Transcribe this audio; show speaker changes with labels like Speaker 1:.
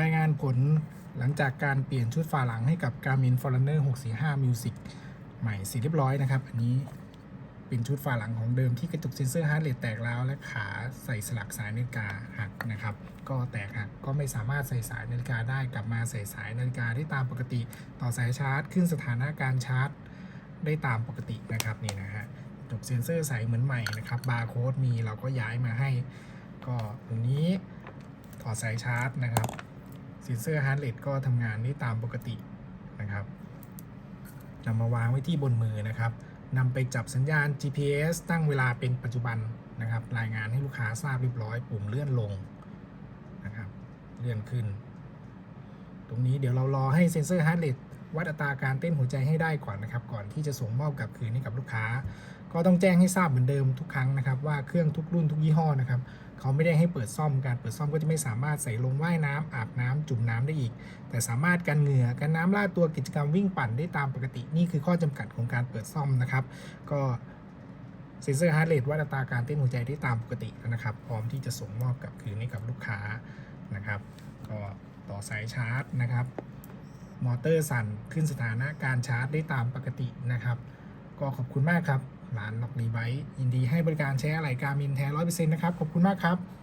Speaker 1: รายงานผลหลังจากการเปลี่ยนชุดฝาหลังให้กับ Garmin Forerunner 645 Music ใหม่เสร็จเรียบร้อยนะครับ อันนี้เป็นชุดฝาหลังของเดิมที่กระจุกเซ็นเซอร์ฮาร์ดเรทแตกแล้วและขาใส่สลักสายนาฬิกาหักนะครับ ก็แตกหักก็ไม่สามารถใส่สายนาฬิกาได้กลับมาใส่สายนาฬิกาได้ตามปกติ ต่อสายชาร์จ ขึ้นสถานะการชาร์จ ได้ตามปกตินะครับนี่นะฮะจบเซ็นเซอร์ใสเหมือนใหม่นะครับบาร์โค้ดมีเราก็ย้ายมาให้ ก็ตรงนี้ถอดสายชาร์จนะครับ เซนเซอร์ฮาร์ดเรทก็ทำงานได้ตามปกตินะครับนำมาวางไว้ที่บนมือนะครับนำไปจับสัญญาณ GPS ตั้งเวลาเป็นปัจจุบันนะครับ รายงานให้ลูกค้าทราบเรียบร้อย ปุ่มเลื่อนลงนะครับ เลื่อนขึ้น ตรงนี้เดี๋ยวเรารอให้เซนเซอร์ฮาร์ดเรท วัดอัตราการเต้นหัวใจให้ได้ก่อนนะครับ ก่อนที่จะส่งมอบกลับคืนให้กับลูกค้า ก็ต้องแจ้งให้ทราบเหมือนเดิมทุกครั้งนะครับ ว่าเครื่องทุกรุ่นทุกยี่ห้อนะครับเขาไม่ได้ให้เปิดซ่อมการเปิดซ่อมก็จะไม่สามารถใส่ลงว่ายน้ำอาบน้ำจุ่มน้ำได้อีก แต่สามารถกันเหงื่อกันน้ำลาดตัวกิจกรรมวิ่งปั่นได้ตามปกติ นี่คือข้อจำกัดของการเปิดซ่อมนะครับ ก็เซนเซอร์ฮาร์ดเรทวัดอัตราการเต้นหัวใจได้ตามปกตินะครับ พร้อมที่จะส่งมอบกลับคืนให้กับลูกค้านะครับ ก็ต่อสายชาร์จนะครับ มอเตอร์สั่นขึ้นสถานะการชาร์จได้ตามปกตินะครับ ก็ขอบคุณมากครับร้านล็อกรีไบยินดีให้บริการใช้อะไหล่การมินแท้ร้อยเปอร์เซ็นต์นะครับ ขอบคุณมากครับ